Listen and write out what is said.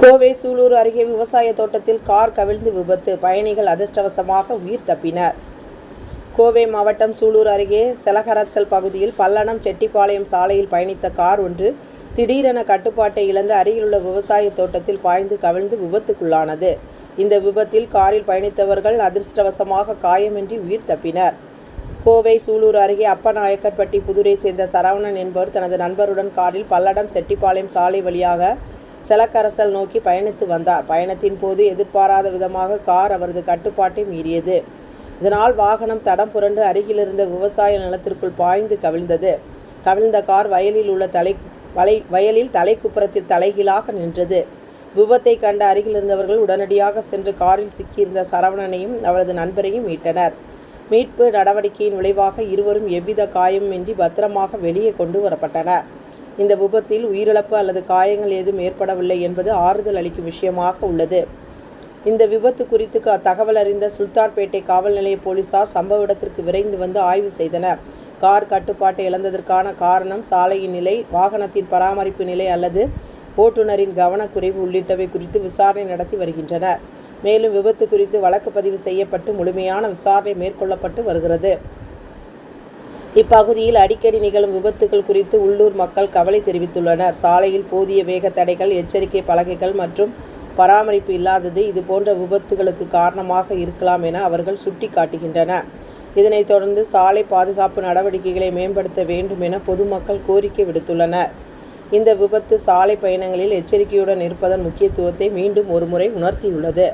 கோவை சூலூர் அருகே விவசாய தோட்டத்தில் கார் கவிழ்ந்து விபத்து. பயணிகள் அதிர்ஷ்டவசமாக உயிர் தப்பினர். கோவை மாவட்டம் சூலூர் அருகே செலகரச்சல் பகுதியில் பல்லடம் செட்டிப்பாளையம் சாலையில் பயணித்த கார் ஒன்று திடீரென கட்டுப்பாட்டை இழந்து அருகிலுள்ள விவசாய தோட்டத்தில் பாய்ந்து கவிழ்ந்து விபத்துக்குள்ளானது. இந்த விபத்தில் காரில் பயணித்தவர்கள் அதிர்ஷ்டவசமாக காயமின்றி உயிர் தப்பினர். கோவை சூலூர் அருகே அப்பநாயக்கன்பட்டி புதுரை சேர்ந்த சரவணன் என்பவர் தனது நண்பருடன் காரில் பல்லடம் செட்டிப்பாளையம் சாலை வழியாக செலக்கரசல் நோக்கி பயணித்து வந்தார். பயணத்தின் போது எதிர்பாராத விதமாக கார் அவரது கட்டுப்பாட்டை மீறியது. இதனால் வாகனம் தடம் புரண்டு அருகிலிருந்த விவசாய நிலத்திற்குள் பாய்ந்து கவிழ்ந்தது. கவிழ்ந்த கார் வயலில் உள்ள தலை வலை வயலில் தலைக்குப்புறத்தில் தலைகீழாக நின்றது. விபத்தை கண்ட அருகில் இருந்தவர்கள் உடனடியாக சென்று காரில் சிக்கியிருந்த சரவணனையும் அவரது நண்பரையும் மீட்டனர். மீட்பு நடவடிக்கையின் விளைவாக இருவரும் எவ்வித காயமின்றி பத்திரமாக வெளியே கொண்டு வரப்பட்டனர். இந்த விபத்தில் உயிரிழப்பு அல்லது காயங்கள் ஏதும் ஏற்படவில்லை என்பது ஆறுதல் அளிக்கும் விஷயமாக உள்ளது. இந்த விபத்து குறித்து க- தகவல் அறிந்த சுல்தான்பேட்டை காவல் நிலைய போலீசார் சம்பவ இடத்திற்கு விரைந்து வந்து ஆய்வு செய்தனர். கார் கட்டுப்பாட்டை இழந்ததற்கான காரணம் சாலையின் நிலை வாகனத்தின் பராமரிப்பு நிலை அல்லது ஓட்டுநரின் கவனக்குறைவு உள்ளிட்டவை குறித்து விசாரணை நடத்தி வருகின்றனர். மேலும் விபத்து குறித்து வழக்கு பதிவு செய்யப்பட்டு முழுமையான விசாரணை மேற்கொள்ளப்பட்டு வருகிறது. இப்பகுதியில் அடிக்கடி நிகழும் விபத்துகள் குறித்து உள்ளூர் மக்கள் கவலை தெரிவித்துள்ளனர். சாலையில் போதிய வேக தடைகள் எச்சரிக்கை பலகைகள் மற்றும் பராமரிப்பு இல்லாதது இதுபோன்ற விபத்துகளுக்கு காரணமாக இருக்கலாம் என அவர்கள் சுட்டிக்காட்டுகின்றன இதனைத் தொடர்ந்து சாலை பாதுகாப்பு நடவடிக்கைகளை மேம்படுத்த வேண்டும் என பொதுமக்கள் கோரிக்கை விடுத்துள்ளனர். இந்த விபத்து சாலை பயணங்களில் எச்சரிக்கையுடன் இருப்பதன் முக்கியத்துவத்தை மீண்டும் ஒருமுறை உணர்த்தியுள்ளது.